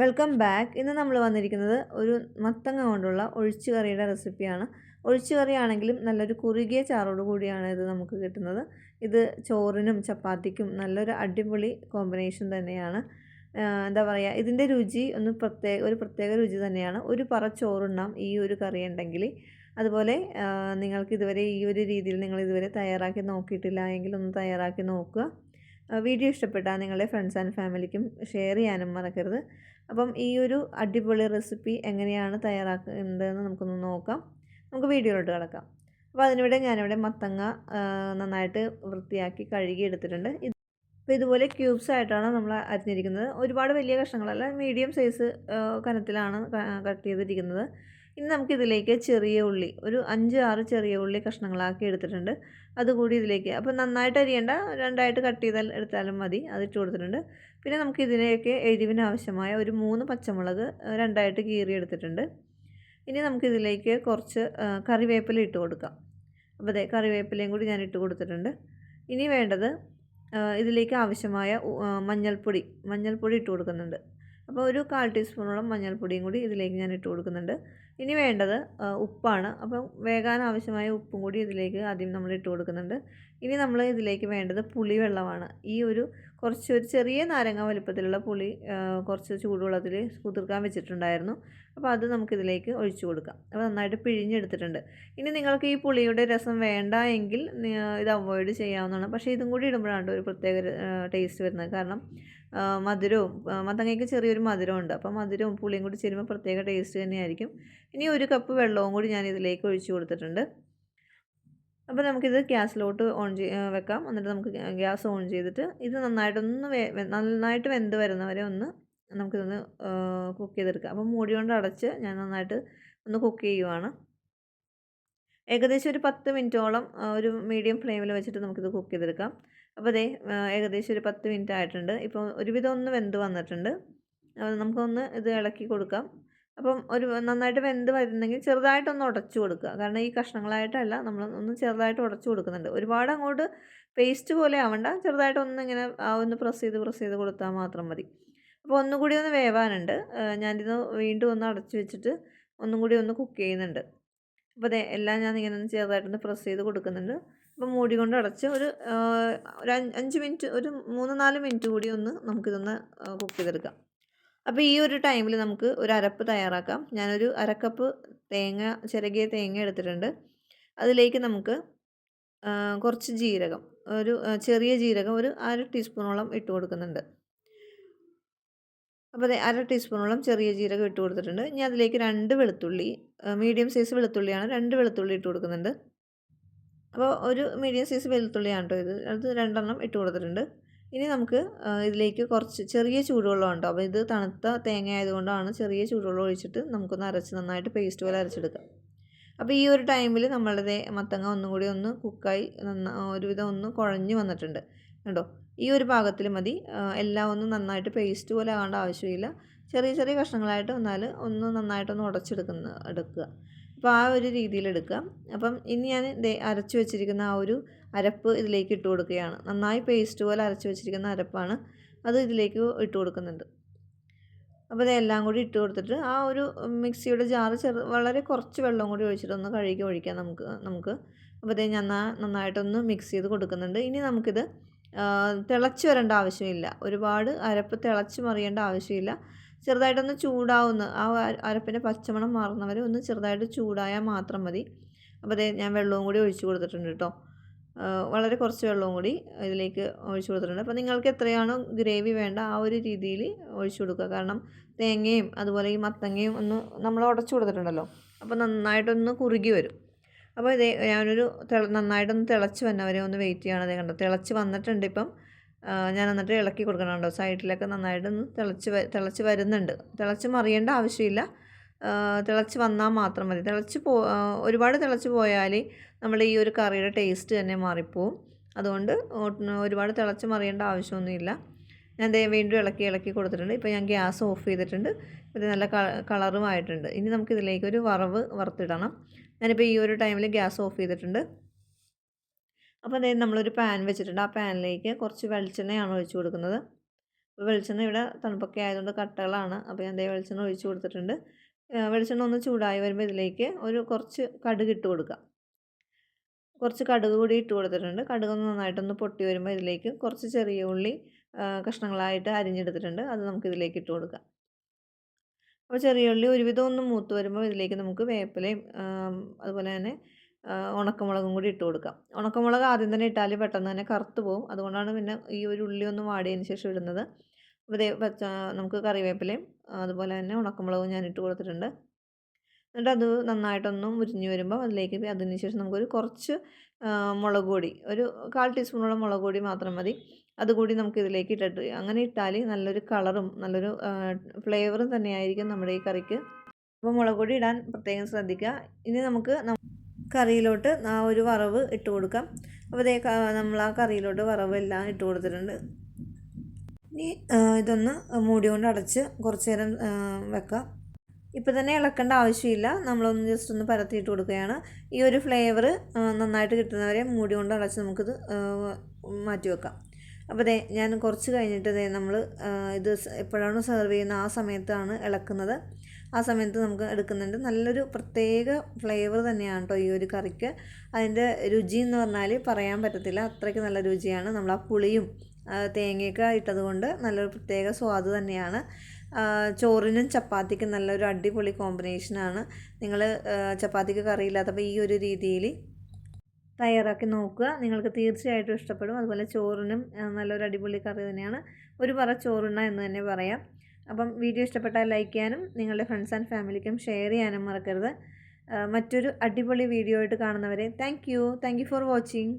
Welcome back ഇന്ന് നമ്മൾ വന്നിരിക്കുന്നത് ഒരു മത്തങ്ങ കൊണ്ടുള്ള ഒഴിച്ചു കറിയുടെ റെസിപ്പിയാണ് ഒഴിച്ചു കറി ആണെങ്കിലും നല്ലൊരു കുറുകിയ ചാറോട് കൂടിയാണ് ഇത് നമുക്ക് കിട്ടുന്നത്. ഇത് ചോറിനും ചപ്പാത്തിക്കും നല്ലൊരു അടിപൊളി കോമ്പിനേഷൻ തന്നെയാണ്. എന്താ പറയുക ഇതിന്റെ രുചി ഒന്ന് പ്രത്യേക ഒരു പ്രത്യേക രുചി തന്നെയാണ്. ഒരു പറ ചോറുണ്ണാം ഈ ഒരു കറി ഉണ്ടെങ്കിൽ. അതുപോലെ നിങ്ങൾക്ക് ഇതുവരെ ഈ ഒരു രീതിയിൽ നിങ്ങൾ ഇതുവരെ തയ്യാറാക്കി നോക്കിയിട്ടില്ല എങ്കിൽ ഒന്ന് തയ്യാറാക്കി നോക്കുക. വീഡിയോ ഇഷ്ടപ്പെട്ടാൽ നിങ്ങളുടെ ഫ്രണ്ട്സ് ആൻഡ് ഫാമിലിക്കും ഷെയർ ചെയ്യാനും മറക്കരുത്. അപ്പം ഈ ഒരു അടിപൊളി റെസിപ്പി എങ്ങനെയാണ് തയ്യാറാക്കേണ്ടതെന്ന് നമുക്കൊന്ന് നോക്കാം. നമുക്ക് വീഡിയോയിലോട്ട് കിടക്കാം. അപ്പോൾ അതിനിവിടെ ഞാനിവിടെ മത്തങ്ങ നന്നായിട്ട് വൃത്തിയാക്കി കഴുകി എടുത്തിട്ടുണ്ട്. അപ്പോൾ ഇതുപോലെ ക്യൂബ്സ് ആയിട്ടാണ് നമ്മൾ അരിഞ്ഞിരിക്കുന്നത്. ഒരുപാട് വലിയ കഷ്ണങ്ങളല്ല മീഡിയം സൈസ് കനത്തിലാണ് കട്ട് ചെയ്തിരിക്കുന്നത്. ഇനി നമുക്കിതിലേക്ക് ചെറിയ ഉള്ളി ഒരു അഞ്ച് ആറ് ചെറിയ ഉള്ളി കഷ്ണങ്ങളാക്കി എടുത്തിട്ടുണ്ട്. അതുകൂടി ഇതിലേക്ക് അപ്പോൾ നന്നായിട്ട് അരിയേണ്ട രണ്ടായിട്ട് കട്ട് ചെയ്താൽ എടുത്താലും മതി അതിട്ട് കൊടുത്തിട്ടുണ്ട്. പിന്നെ നമുക്ക് ഇതിലേക്ക് എരിവിന് ആവശ്യമായ ഒരു മൂന്ന് പച്ചമുളക് രണ്ടായിട്ട് കീറി എടുത്തിട്ടുണ്ട്. ഇനി നമുക്കിതിലേക്ക് കുറച്ച് കറിവേപ്പില ഇട്ട് കൊടുക്കാം. അപ്പോൾ അതെ കറിവേപ്പിലയും കൂടി ഞാൻ ഇട്ട് കൊടുത്തിട്ടുണ്ട്. ഇനി വേണ്ടത് ഇതിലേക്ക് ആവശ്യമായ മഞ്ഞൾപ്പൊടി മഞ്ഞൾപ്പൊടി ഇട്ട് കൊടുക്കുന്നുണ്ട്. അപ്പോൾ ഒരു കാൽ ടീസ്പൂണോളം മഞ്ഞൾപ്പൊടിയും കൂടി ഇതിലേക്ക് ഞാൻ ഇട്ട് കൊടുക്കുന്നുണ്ട്. ഇനി വേണ്ടത് ഉപ്പാണ്. അപ്പം വേകാൻ ആവശ്യമായ ഉപ്പും കൂടി ഇതിലേക്ക് ആദ്യം നമ്മൾ ഇട്ട് കൊടുക്കുന്നുണ്ട്. ഇനി നമ്മൾ ഇതിലേക്ക് വേണ്ടത് പുളി വെള്ളമാണ് ഈ ഒരു കുറച്ച് ഒരു ചെറിയ നാരങ്ങ വലിപ്പത്തിലുള്ള പുളി കുറച്ച് ചൂടുവെള്ളത്തിൽ കുതിർക്കാൻ വെച്ചിട്ടുണ്ടായിരുന്നു. അപ്പോൾ അത് നമുക്കിതിലേക്ക് ഒഴിച്ചു കൊടുക്കാം. അപ്പോൾ നന്നായിട്ട് പിഴിഞ്ഞെടുത്തിട്ടുണ്ട്. ഇനി നിങ്ങൾക്ക് ഈ പുളിയുടെ രസം വേണ്ട എങ്കിൽ ഇത് അവോയ്ഡ് ചെയ്യാവുന്നതാണ്. പക്ഷേ ഇതും കൂടി ഇടുമ്പോഴാണ് ഒരു പ്രത്യേക ടേസ്റ്റ് വരുന്നത്. കാരണം മധുരവും മത്തങ്ങയ്ക്ക് ചെറിയൊരു മധുരമുണ്ട് അപ്പോൾ മധുരവും പുളിയും കൂടി ചേരുമ്പോൾ പ്രത്യേക ടേസ്റ്റ് തന്നെയായിരിക്കും. ഇനി ഒരു കപ്പ് വെള്ളവും കൂടി ഞാൻ ഇതിലേക്ക് ഒഴിച്ചു കൊടുത്തിട്ടുണ്ട്. അപ്പോൾ നമുക്കിത് ഗ്യാസിലോട്ട് ഓൺ ചെയ് വെക്കാം. എന്നിട്ട് നമുക്ക് ഗ്യാസ് ഓൺ ചെയ്തിട്ട് ഇത് നന്നായിട്ടൊന്ന് വേ നന്നായിട്ട് വെന്ത് വരുന്നവരെ ഒന്ന് നമുക്കിതൊന്ന് കുക്ക് ചെയ്തെടുക്കാം. അപ്പോൾ മൂടി കൊണ്ട് അടച്ച് ഞാൻ നന്നായിട്ട് ഒന്ന് കുക്ക് ചെയ്യുവാണ്. ഏകദേശം ഒരു പത്ത് മിനിറ്റോളം ഒരു മീഡിയം ഫ്ലെയിമിൽ വെച്ചിട്ട് നമുക്കിത് കുക്ക് ചെയ്തെടുക്കാം. അപ്പോൾ ദേ ഏകദേശം ഒരു പത്ത് മിനിറ്റ് ആയിട്ടുണ്ട്. ഇപ്പോൾ ഒരുവിധം ഒന്ന് വെന്ത് വന്നിട്ടുണ്ട്. അപ്പോൾ നമുക്കൊന്ന് ഇത് ഇളക്കി കൊടുക്കാം. അപ്പം ഒരു നന്നായിട്ട് വെന്ത് വരുന്നെങ്കിൽ ചെറുതായിട്ടൊന്ന് ഉടച്ചു കൊടുക്കുക. കാരണം ഈ കഷ്ണങ്ങളായിട്ടല്ല നമ്മൾ ഒന്ന് ചെറുതായിട്ട് ഉടച്ചു കൊടുക്കുന്നുണ്ട്. ഒരുപാട് അങ്ങോട്ട് പേസ്റ്റ് പോലെ ആവണ്ട. ചെറുതായിട്ട് ഒന്ന് ഇങ്ങനെ ഒന്ന് പ്രസ് ചെയ്ത് പ്രസ് ചെയ്ത് കൊടുത്താൽ മാത്രം മതി. അപ്പോൾ ഒന്നുകൂടി ഒന്ന് വേവാനുണ്ട്. ഞാനിത് വീണ്ടും ഒന്ന് അടച്ചു വെച്ചിട്ട് ഒന്നും കൂടി ഒന്ന് കുക്ക് ചെയ്യുന്നുണ്ട്. അപ്പോൾ അതെ എല്ലാം ഞാൻ ഇങ്ങനെ ഒന്ന് ചെറുതായിട്ടൊന്ന് പ്രസ് ചെയ്ത് കൊടുക്കുന്നുണ്ട്. അപ്പോൾ മൂടി കൊണ്ട് അടച്ച് ഒരു ഒരു അഞ്ച് മിനിറ്റ് ഒരു മൂന്ന് നാല് മിനിറ്റ് കൂടി ഒന്ന് നമുക്കിതൊന്ന് കുക്ക് ചെയ്തെടുക്കാം. അപ്പോൾ ഈ ഒരു ടൈമിൽ നമുക്ക് ഒരു അരപ്പ് തയ്യാറാക്കാം. ഞാനൊരു അരക്കപ്പ് തേങ്ങ ചിരകിയ തേങ്ങ എടുത്തിട്ടുണ്ട്. അതിലേക്ക് നമുക്ക് കുറച്ച് ജീരകം ഒരു ചെറിയ ജീരകം ഒരു അര ടീസ്പൂണോളം ഇട്ട് കൊടുക്കുന്നുണ്ട്. അപ്പോൾ അര ടീസ്പൂണോളം ചെറിയ ജീരകം ഇട്ട് കൊടുത്തിട്ടുണ്ട്. ഇനി അതിലേക്ക് രണ്ട് വെളുത്തുള്ളി മീഡിയം സൈസ് വെളുത്തുള്ളിയാണ് രണ്ട് വെളുത്തുള്ളി ഇട്ട് കൊടുക്കുന്നുണ്ട്. അപ്പോൾ ഒരു മീഡിയം സൈസ് വെളുത്തുള്ളിയാണ് കേട്ടോ ഇത്. അത് രണ്ടെണ്ണം ഇട്ട് കൊടുത്തിട്ടുണ്ട്. ഇനി നമുക്ക് ഇതിലേക്ക് കുറച്ച് ചെറിയ ചൂടുവെള്ളം ഉണ്ടോ അപ്പോൾ ഇത് തണുത്ത തേങ്ങ ആയതുകൊണ്ടാണ് ചെറിയ ചൂടുവെള്ളം ഒഴിച്ചിട്ട് നമുക്കൊന്ന് അരച്ച് നന്നായിട്ട് പേസ്റ്റ് പോലെ അരച്ചെടുക്കാം. അപ്പോൾ ഈ ഒരു ടൈമിൽ നമ്മളുടെ മത്തങ്ങ ഒന്നും കൂടി ഒന്ന് കുക്കായി നന്ന ഒരുവിധം ഒന്ന് കുഴഞ്ഞു വന്നിട്ടുണ്ട്. കണ്ടോ? ഈ ഒരു പാകത്തിൽ മതി. എല്ലാം ഒന്ന് നന്നായിട്ട് പേസ്റ്റ് പോലെ ആകേണ്ട ആവശ്യമില്ല. ചെറിയ ചെറിയ കഷ്ണങ്ങളായിട്ട് വന്നാൽ ഒന്ന് നന്നായിട്ടൊന്ന് ഉടച്ചെടുക്കുന്ന എടുക്കുക. അപ്പോൾ ആ ഒരു രീതിയിൽ എടുക്കാം. അപ്പം ഇനി ഞാൻ അരച്ചു വെച്ചിരിക്കുന്ന ആ ഒരു അരപ്പ് ഇതിലേക്ക് ഇട്ട് കൊടുക്കുകയാണ്. നന്നായി പേസ്റ്റ് പോലെ അരച്ചു വെച്ചിരിക്കുന്ന അരപ്പാണ് അത് ഇതിലേക്ക് ഇട്ട് കൊടുക്കുന്നുണ്ട്. അപ്പോൾ ഇതെല്ലാം കൂടി ഇട്ട് കൊടുത്തിട്ട് ആ ഒരു മിക്സിയുടെ ജാറ് ചെറു വളരെ കുറച്ച് വെള്ളം കൂടി ഒഴിച്ചിട്ട് ഒന്ന് കഴുകി ഒഴിക്കാം നമുക്ക് നമുക്ക്. അപ്പോൾ ഇതേ ഞാൻ നന്നായിട്ടൊന്ന് മിക്സ് ചെയ്ത് കൊടുക്കുന്നുണ്ട്. ഇനി നമുക്കിത് തിളച്ച് വരേണ്ട ആവശ്യമില്ല. ഒരുപാട് അരപ്പ് തിളച്ച് മറിയേണ്ട ആവശ്യമില്ല. ചെറുതായിട്ടൊന്ന് ചൂടാവുന്ന ആ അരപ്പിന്റെ പച്ചമണം മാറുന്നവരെ ഒന്ന് ചെറുതായിട്ട് ചൂടായാൽ മാത്രം മതി. അപ്പോൾ അതേ ഞാൻ വെള്ളവും കൂടി ഒഴിച്ചു കൊടുത്തിട്ടുണ്ട് കേട്ടോ വളരെ കുറച്ച് വെള്ളവും കൂടി ഇതിലേക്ക് ഒഴിച്ചു കൊടുത്തിട്ടുണ്ട്. അപ്പോൾ നിങ്ങൾക്ക് എത്രയാണോ ഗ്രേവി വേണ്ട ആ ഒരു രീതിയിൽ ഒഴിച്ചു കൊടുക്കുക. കാരണം തേങ്ങയും അതുപോലെ ഈ മത്തങ്ങയും ഒന്ന് നമ്മൾ ഉടച്ചു കൊടുത്തിട്ടുണ്ടല്ലോ. അപ്പോൾ നന്നായിട്ടൊന്ന് കുറുകി വരും. അപ്പോൾ ഇതേ ഞാനൊരു നന്നായിട്ടൊന്ന് തിളച്ച് വന്നവരെ ഒന്ന് വെയിറ്റ് ചെയ്യണം. അതേ കണ്ടോ തിളച്ച് വന്നിട്ടുണ്ട് ഇപ്പം. ഞാൻ എന്നിട്ട് ഇളക്കി കൊടുക്കണം കേട്ടോ സൈഡിലൊക്കെ നന്നായിട്ടൊന്ന് തിളച്ച് തിളച്ച് വരുന്നുണ്ട്. തിളച്ച് മറിയേണ്ട ആവശ്യമില്ല. തിളച്ച് വന്നാൽ മാത്രം മതി. തിളച്ച് പോ ഒരുപാട് തിളച്ച് പോയാൽ നമ്മൾ ഈ ഒരു കറിയുടെ ടേസ്റ്റ് തന്നെ മാറിപ്പോവും. അതുകൊണ്ട് ഒരുപാട് തിളച്ച് മറിയേണ്ട ആവശ്യമൊന്നുമില്ല. ഞാൻ ദേ വീണ്ടും ഇളക്കി ഇളക്കി കൊടുത്തിട്ടുണ്ട്. ഇപ്പോൾ ഞാൻ ഗ്യാസ് ഓഫ് ചെയ്തിട്ടുണ്ട്. ഇത് നല്ല കളറുമായിട്ടുണ്ട് ഇനി നമുക്ക് ഇതിലേക്ക് ഒരു വറവ് വറുത്തിടണം. ഞാനിപ്പോൾ ഈ ഒരു ടൈമിൽ ഗ്യാസ് ഓഫ് ചെയ്തിട്ടുണ്ട്. അപ്പോൾ അതായത് നമ്മളൊരു പാൻ വെച്ചിട്ടുണ്ട്. ആ പാനിലേക്ക് കുറച്ച് വെളിച്ചെണ്ണയാണ് ഒഴിച്ചു കൊടുക്കുന്നത്. അപ്പോൾ വെളിച്ചെണ്ണ ഇവിടെ തണുപ്പൊക്കെ ആയതുകൊണ്ട് കട്ടകളാണ്. അപ്പോൾ ഞാൻ ദേ വെളിച്ചെണ്ണ ഒഴിച്ചു കൊടുത്തിട്ടുണ്ട്. വെളിച്ചെണ്ണ ഒന്ന് ചൂടായി വരുമ്പോൾ ഇതിലേക്ക് ഒരു കുറച്ച് കടുക് ഇട്ട് കൊടുക്കുക. കുറച്ച് കടുക് കൂടി ഇട്ട് കൊടുത്തിട്ടുണ്ട്. കടുക് ഒന്ന് നന്നായിട്ടൊന്ന് പൊട്ടി വരുമ്പോൾ ഇതിലേക്ക് കുറച്ച് ചെറിയ ഉള്ളി കഷ്ണങ്ങളായിട്ട് അരിഞ്ഞെടുത്തിട്ടുണ്ട്. അത് നമുക്ക് ഇതിലേക്ക് ഇട്ട് കൊടുക്കാം. അപ്പോൾ ചെറിയ ഉള്ളി ഒരുവിധം ഒന്ന് മൂത്ത് വരുമ്പോൾ ഇതിലേക്ക് നമുക്ക് വേപ്പിലയും അതുപോലെ തന്നെ ഉണക്കമുളകും കൂടി ഇട്ട് കൊടുക്കാം. ഉണക്കമുളക് ആദ്യം തന്നെ ഇട്ടാൽ പെട്ടെന്ന് തന്നെ കറുത്ത് പോകും അതുകൊണ്ടാണ് പിന്നെ ഈ ഒരു ഉള്ളി ഒന്ന് വാടിയതിന് ശേഷം ഇടുന്നത്. അപ്പോൾ ദേ പച്ച നമുക്ക് കറിവേപ്പിലയും അതുപോലെ തന്നെ ഉണക്കമുളകും ഞാൻ ഇട്ട് കൊടുത്തിട്ടുണ്ട്. എന്നിട്ട് അത് നന്നായിട്ടൊന്നും മുരിഞ്ഞ് വരുമ്പോൾ അതിലേക്ക് അതിന് ശേഷം നമുക്കൊരു കുറച്ച് മുളക് പൊടി ഒരു കാൽ ടീസ്പൂണോളം മുളക് പൊടി മാത്രം മതി. അതുകൂടി നമുക്ക് ഇതിലേക്ക് ഇട്ടിട്ട് അങ്ങനെ ഇട്ടാൽ നല്ലൊരു കളറും നല്ലൊരു ഫ്ലേവറും തന്നെയായിരിക്കും നമ്മുടെ ഈ കറിക്ക്. അപ്പോൾ മുളക് പൊടി ഇടാൻ പ്രത്യേകം ശ്രദ്ധിക്കുക. ഇനി നമുക്ക് കറിയിലോട്ട് ആ ഒരു വറവ് ഇട്ട് കൊടുക്കാം. അപ്പോൾ ഇതേ നമ്മൾ ആ കറിയിലോട്ട് വറവെല്ലാം ഇട്ട് കൊടുത്തിട്ടുണ്ട്. ഇനി ഇതൊന്ന് മൂടി കൊണ്ട് അടച്ച് കുറച്ച് നേരം വെക്കാം. ഇപ്പം തന്നെ ഇളക്കേണ്ട ആവശ്യമില്ല. നമ്മളൊന്ന് ജസ്റ്റ് ഒന്ന് പരത്തിയിട്ട് കൊടുക്കുകയാണ്. ഈ ഒരു ഫ്ലേവർ നന്നായിട്ട് കിട്ടുന്നവരെ മൂടി കൊണ്ട് അടച്ച് നമുക്കിത് മാറ്റി വെക്കാം. അപ്പോൾ ദേ ഞാൻ കുറച്ച് കഴിഞ്ഞിട്ട് ദേ നമ്മൾ ഇത് എപ്പോഴാണോ സെർവ് ചെയ്യുന്ന ആ സമയത്താണ് ഇളക്കുന്നത്. ആ സമയത്ത് നമുക്ക് എടുക്കുന്നുണ്ട്. നല്ലൊരു പ്രത്യേക ഫ്ലേവർ തന്നെയാണ് കേട്ടോ ഈ ഒരു കറിക്ക്. അതിന്റെ രുചി എന്ന് പറഞ്ഞാൽ പറയാൻ പറ്റത്തില്ല. അത്രയ്ക്ക് നല്ല രുചിയാണ്. നമ്മൾ ആ പുളിയും തേങ്ങയൊക്കെ ഇട്ടത് കൊണ്ട് നല്ലൊരു പ്രത്യേക സ്വാദ് തന്നെയാണ്. ചോറിനും ചപ്പാത്തിക്കും നല്ലൊരു അടിപൊളി കോമ്പിനേഷനാണ് നിങ്ങൾ ചപ്പാത്തിക്ക് കറിയില്ലാത്തപ്പോൾ ഈ ഒരു രീതിയിൽ തയ്യാറാക്കി നോക്കുക. നിങ്ങൾക്ക് തീർച്ചയായിട്ടും ഇഷ്ടപ്പെടും. അതുപോലെ ചോറിനും നല്ലൊരു അടിപൊളി കറി തന്നെയാണ്. ഒരു പറ ചോറുണ്ണ എന്ന് തന്നെ പറയാം. അപ്പം വീഡിയോ ഇഷ്ടപ്പെട്ടാൽ ലൈക്ക് ചെയ്യാനും നിങ്ങളുടെ ഫ്രണ്ട്സ് ആൻഡ് ഫാമിലിക്കും ഷെയർ ചെയ്യാനും മറക്കരുത്. മറ്റൊരു അടിപൊളി വീഡിയോ ആയിട്ട് കാണുന്നവരെ thank you. Thank you for watching.